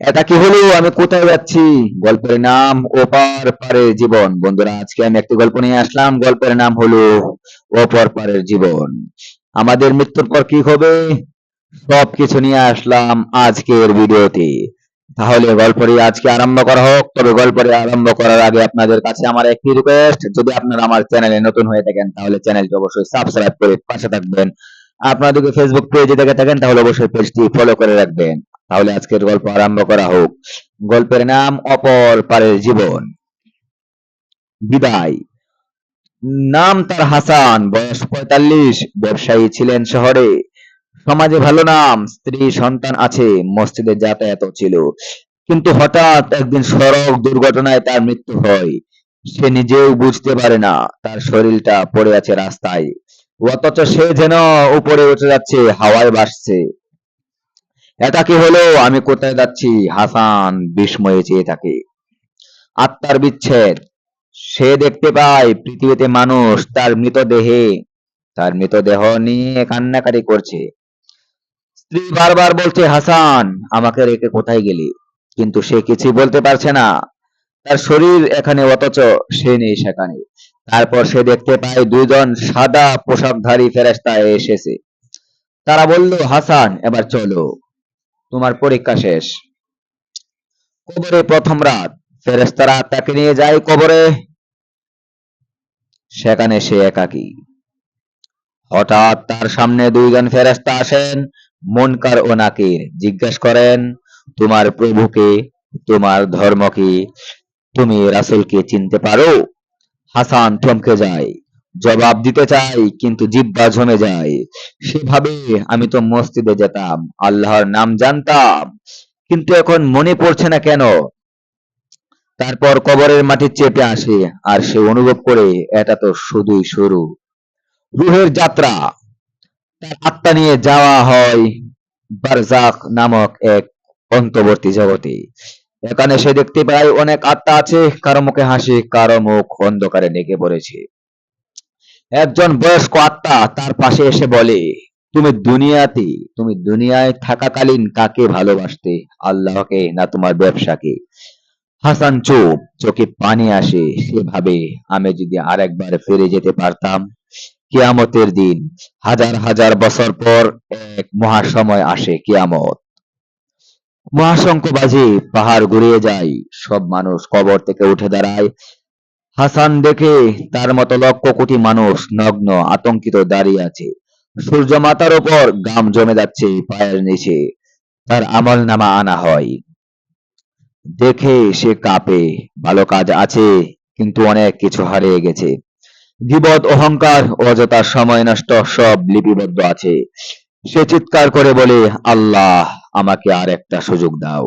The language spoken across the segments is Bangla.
এটা কি হলো? আমি কোথায় যাচ্ছি? গল্পের নাম ওপার পারের জীবন। বন্ধুরা, আজকে আমি একটি গল্প নিয়ে আসলাম। গল্পের নাম হলো ওপার পারের জীবন। আমাদের মৃত্যুর পর কি হবে? সব কিছু নিয়ে আসলাম আজকের ভিডিওতে। তাহলে গল্পটি আজকে আরম্ভ করা হোক। তবে গল্পটি আরম্ভ করার আগে আপনাদের কাছে আমার একটি রিকোয়েস্ট যদি আপনারা আমার চ্যানেলে নতুন হয়ে থাকেন, তাহলে চ্যানেলটি অবশ্যই সাবস্ক্রাইব করে পাশে থাকবেন। আপনারা যদি ফেসবুক পেজে দেখে থাকেন, তাহলে অবশ্যই পেজটি ফলো করে রাখবেন। তাহলে আজকের গল্প আরম্ভ করা হোক। গল্পের নাম অপর পারের জীবন। বিদায়। নাম তার হাসান, বয়স পঁয়তাল্লিশ, ব্যবসায়ী ছিলেন শহরে। সমাজে ভালো নাম, স্ত্রী, সন্তান আছে, মসজিদে যাতায়াত ছিল। কিন্তু হঠাৎ একদিন সড়ক দুর্ঘটনায় তার মৃত্যু হয়। সে নিজেও বুঝতে পারে না, তার শরীরটা পড়ে আছে রাস্তায়। অথচ সে যেন উপরে উঠে যাচ্ছে, হাওয়ায় ভাসছে। এটা কি হলো? আমি কোথায় যাচ্ছি? হাসান বিস্ময়ে চেয়ে থাকে। আত্মার বিচ্ছেদ। সে দেখতে পায় পৃথিবীতে মানুষ তার মৃতদেহে। তার মৃতদেহ নিয়ে কান্নাকাটি করছে। স্ত্রী বারবার বলছে, হাসান, আমাকে রেখে কোথায় গেলি? কিন্তু সে কিছুই বলতে পারছে না। তার শরীর এখানে অথচ সে নেই সেখানে। তারপর সে দেখতে পায় দুজন সাদা পোশাকধারী ফেরেশতা এসেছে। তারা বলল, হাসান, এবার চলো। তোমার পরীক্ষা শেষ। কবরে প্রথম রাত, ফেরেশতারা তাকে নিয়ে যায় কবরে। সেখানে সে একাকী। হঠাৎ তার সামনে দুইজন ফেরেশতা আসেন, মনকার ও নাকির। জিজ্ঞেস করেন, তোমার প্রভুকে তোমার ধর্ম কি? তুমি রাসূলকে চিনতে পারো? হাসান থমকে যায়। জবাব দিতে চাই, কিন্তু জিহ্বা জমে যায়। সেভাবে আমি তো মসজিদে যেতাম, আল্লাহর নাম জানতাম। কিন্তু এখন মনে পড়ছে না কেন? তারপর কবরের মাটি চেপে আসে, আর সে অনুভব করে এটা তো শুধুই শুরু। রুহের যাত্রা। তার আত্মা নিয়ে যাওয়া হয় বারজাখ নামক এক অন্তর্বর্তী জগতে। এখানে সে দেখতে পায় অনেক আত্মা আছে, কারও মুখে হাসি, কারও মুখ অন্ধকারে ঢেকে পড়েছে। একজন বয়স্ক আত্মা তার পাশে এসে বলে, তুমি দুনিয়াতে, তুমি দুনিয়ায় থাকাকালীন কাকে ভালোবাসতে? আল্লাহকে না তোমার ব্যবসাকে? হাসান চুপ, চোখে পানি আসে। সে ভাবে আমি যদি আরেকবার ফিরে যেতে পারতাম, কিয়ামতের দিন, হাজার হাজার বছর পর এক মহাসময় আসে কিয়ামত। মহাশঙ্খ বাজে, পাহাড় ঘুরিয়ে যায়, সব মানুষ কবর থেকে উঠে দাঁড়ায়। হাসান দেখে তার মতো লক্ষ কোটি মানুষ নগ্ন, আতঙ্কিত দাঁড়িয়ে আছে। সূর্য মাতার উপর গাম জমে যাচ্ছে পায়ের নিচে। তার আমল নামা আনা হয়। দেখে সে কাঁপে। ভালো কাজ আছে, কিন্তু অনেক কিছু হারিয়ে গেছে। গিবত, অহংকার, অযথা সময় নষ্ট সব লিপিবদ্ধ আছে। সে চিৎকার করে বলে, আল্লাহ, আমাকে আর একটা সুযোগ দাও।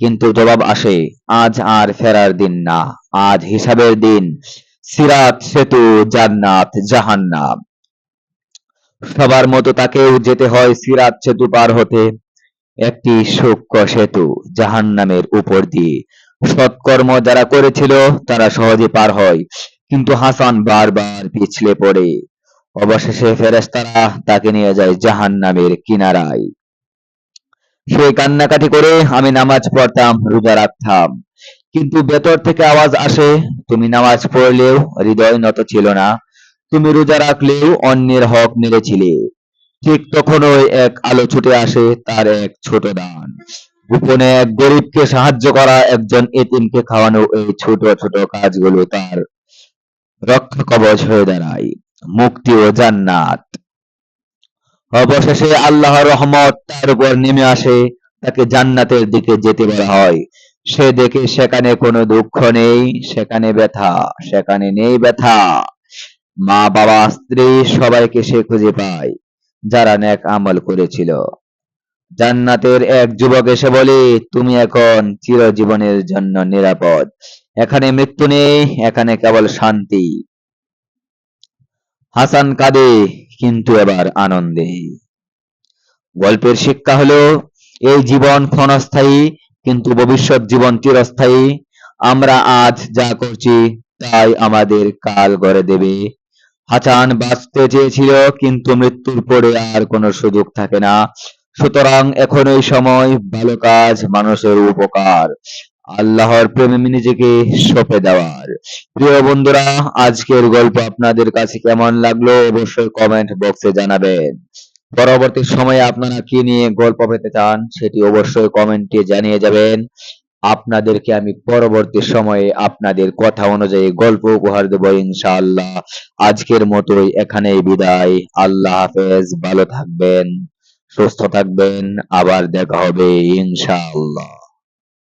কিন্তু জবাব আসে, আজ আর ফেরার দিন না, আজ হিসাবের দিন। সিরাত, সেতু, জান্নাত, জাহান্নাম। সবার মতো তাকেও যেতে হয় সিরাত সেতু পার হতে। একটি সূক্ষ্ম সেতু জাহান্নামের উপর দিয়ে। সৎকর্ম যারা করেছিল, তারা সহজে পার হয়। কিন্তু হাসান বারবার পিছলে পড়ে। অবশেষে ফেরেশতারা তাকে নিয়ে যায় জাহান্নামের কিনারায়। সে কান্নাকাটি করে আমি নামাজ পড়তাম, রোজা রাখতাম। কিন্তু ভেতর থেকে আওয়াজ আসে, তুমি নামাজ পড়লেও হৃদয় নত ছিল না। তুমি রোজা রাখলেও অন্যের হক মেরেছিলে। ঠিক তখনই এক আলো ছুটে আসে তার এক ছোট দান। গোপনে এক গরিবকে সাহায্য করা একজন এতিমকে খাওয়ানো এই ছোট ছোট কাজগুলো তার রক্ষা কবচ হয়ে দাঁড়ায়। মুক্তি ও জান্নাত। অবশেষে আল্লাহর রহমত তার উপর নেমে আসে, তাকে জান্নাতের দিকে যেতে বলা হয়। সে দেখে সেখানে কোনো দুঃখ নেই, সেখানে ব্যথা, সেখানে নেই ব্যথা। মা, বাবা, স্ত্রী সবাইকে সে খুঁজে পায়, যারা নেক আমল করেছিল। জান্নাতের এক যুবক এসে বলে, তুমি এখন চিরজীবনের জন্য নিরাপদ। এখানে মৃত্যু নেই, এখানে কেবল শান্তি। হাসান কাঁদে কিন্তু এবার আনন্দে। গল্পের শিক্ষা হলো, এই জীবন ক্ষণস্থায়ী, কিন্তু ভবিষ্যৎ জীবন চিরস্থায়ী। আমরা আজ যা করছি, তাই আমাদের কাল গড়ে দেবে। হাসান বাঁচতে চেয়েছিল, কিন্তু মৃত্যুর পরে আর কোনো সুযোগ থাকে না। সুতরাং এখন এই সময় ভালো কাজ, মানুষের উপকার। আল্লাহর প্রেমে নিজেকে সঁপে দেওয়ার। প্রিয় বন্ধুরা, আজকের গল্প আপনাদের কাছে কেমন লাগল অবশ্যই কমেন্ট বক্সে জানাবেন। পরবর্তী সময়ে আপনারা কি নিয়ে গল্প পেতে চান সেটি অবশ্যই কমেন্টে জানিয়ে যাবেন। আপনাদেরকে আমি পরবর্তী সময়ে আপনাদের কথা অনুযায়ী গল্প উপহার দেব ইনশাআল্লাহ। আজকের মতোই এখানেই বিদায়। আল্লাহ হাফেজ, ভালো থাকবেন, সুস্থ থাকবেন। আবার দেখা হবে ইনশাআল্লাহ।